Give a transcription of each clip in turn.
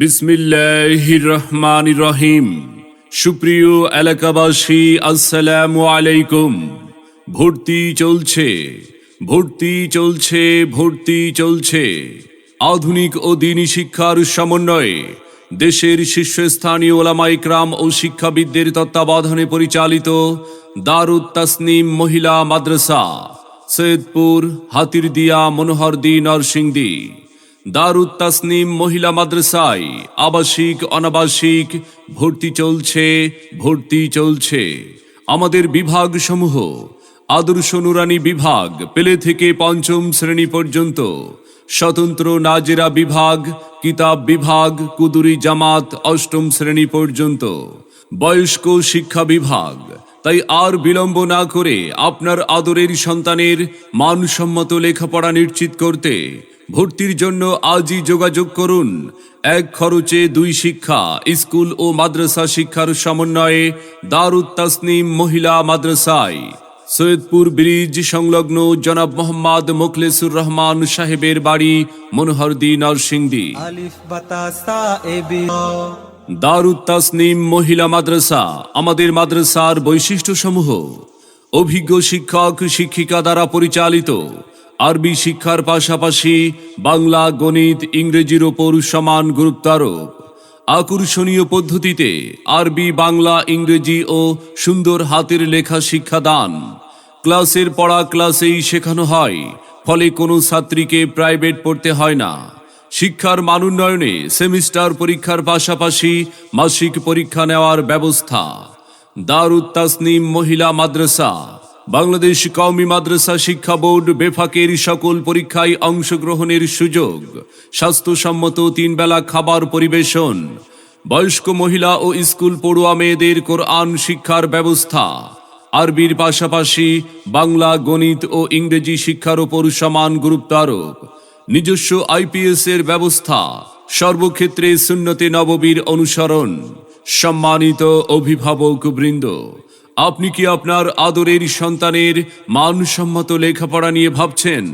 বিসমিল্লাহির রহমান রহিম সুপ্রিয় এলাকাবাসী, আসসালামু আলাইকুম। ভর্তি চলছে ভর্তি চলছে ভর্তি চলছে। আধুনিক ও দিনী শিক্ষার সমন্বয়ে দেশের শীর্ষস্থানীয় ওলামাইকরাম ও শিক্ষাবিদদের তত্ত্বাবধানে পরিচালিত দারুত তাসনিম মহিলা মাদ্রাসা, সৈয়দপুর হাতিরদিয়া মনোহরদি নরসিংদী। দারুত তাসনিম মহিলা মাদ্রাসায় আবাসিক, অনাবাসিক, ভর্তি চলছে ভর্তি চলছে। আমাদের বিভাগ সমূহ আদর্শ নুরানি বিভাগ, পেলে থেকে পঞ্চম শ্রেণি পর্যন্ত, স্বতন্ত্র নাজেরা বিভাগ, কিতাব বিভাগ, কুদুরি জামাত, অষ্টম শ্রেণি পর্যন্ত। বয়স্ক শিক্ষা বিভাগ, তাই আর বিলম্ব না করে আপনার আদরের সন্তানের মানসম্মত লেখাপড়া নিশ্চিত করতে ভর্তির জন্য আজই যোগাযোগ করুন। এক খরচে দুই শিক্ষা স্কুল ও মাদ্রাসা শিক্ষার সমন্বয়ে দারুত তাসনিম মহিলা মাদ্রাসায়। সৈয়দপুর ব্রিজ সংলগ্ন জনাব মোহাম্মদ মোখলেসুর রহমান সাহেবের বাড়ি মনোহরদি নরসিংদী। আলিফ বাতাসা এবি দারুত তাসনিম মহিলা মাদ্রাসা আমাদের মাদ্রাসার বৈশিষ্ট্যসমূহ। অভিজ্ঞ শিক্ষক, শিক্ষিকা দ্বারা পরিচালিত। আরবি শিক্ষার পাশাপাশি বাংলা, গণিত, ইংরেজির ওপর সমান গুরুত্বারোপ আকর্ষণীয় পদ্ধতিতে আরবি, বাংলা, ইংরেজি ও সুন্দর হাতের লেখা শিক্ষাদান ক্লাসের পড়া ক্লাসেই শেখানো হয়, ফলে কোনো ছাত্রীকে প্রাইভেট পড়তে হয় না। শিক্ষার মানোন্নয়নে সেমিস্টার পরীক্ষার পাশাপাশি মাসিক পরীক্ষা নেওয়ার ব্যবস্থা। দারুত তাসনিম মহিলা মাদ্রাসা, বাংলাদেশ কওমি মাদ্রাসা শিক্ষা বোর্ড বেফাকের সকল পরীক্ষায় অংশগ্রহণের সুযোগ, স্বাস্থ্যসম্মত তিন বেলা খাবার পরিবেশন, বয়স্ক মহিলা ও স্কুল পড়ুয়া মেয়েদের কোরআন শিক্ষার ব্যবস্থা, আরবির পাশাপাশি বাংলা, গণিত ও ইংরেজি শিক্ষার ওপর সমান গুরুত্ব আরোপ, নিজস্ব আইপিএস এর ব্যবস্থা, সর্বক্ষেত্রে সুন্নতে নববীর অনুসরণ। সম্মানিত অভিভাবক বৃন্দ আপনি কি আপনার আদরের সন্তানের মানসম্মত লেখাপড়া নিয়ে ভাবছেন?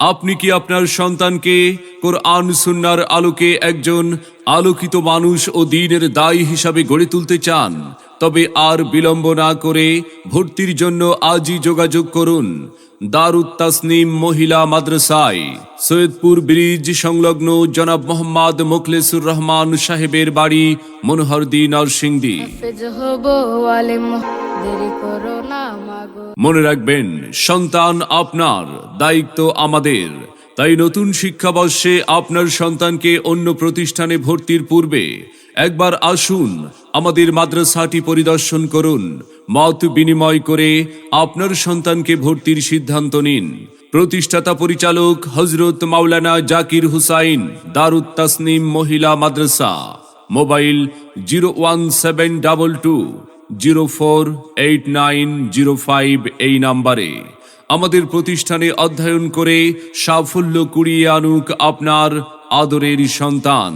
আপনি কি আপনার সন্তানকে কোরআন, সুন্নার আলোকে একজন আলোকিত মানুষ ও দিনের দায়ী হিসাবে গড়ে তুলতে চান? তবে আর বিলম্ব না করে ভর্তির জন্য আজই যোগাযোগ করুন। দারুত তাসনিম মহিলা মাদ্রাসায়, সৈয়দপুর ব্রিজ সংলগ্ন জনাব মোহাম্মদ মোখলেসুর রহমান সাহেবের বাড়ি, মনোহরদি, নরসিংদী। মনে রাখবেন, সন্তান আপনার, দায়িত্ব আমাদের। তাই নতুন শিক্ষাবর্ষে আপনার সন্তানকে অন্য প্রতিষ্ঠানে ভর্তির পূর্বে একবার আসুন, আমাদের মাদ্রাসাটি পরিদর্শন করুন। মত বিনিময় করে আপনার সন্তানকে ভর্তির সিদ্ধান্ত নিন। প্রতিষ্ঠাতা পরিচালক হজরত মাওলানা Zakir Hussain Darut Tasnim Mohila Madrasa. Mobile zero one seven double two. Zero four eight nine zero five এই নাম্বারে। আমাদের প্রতিষ্ঠানে অধ্যয়ন করে সাফল্য কুড়িয়ে আনুক আপনার আদরের সন্তান।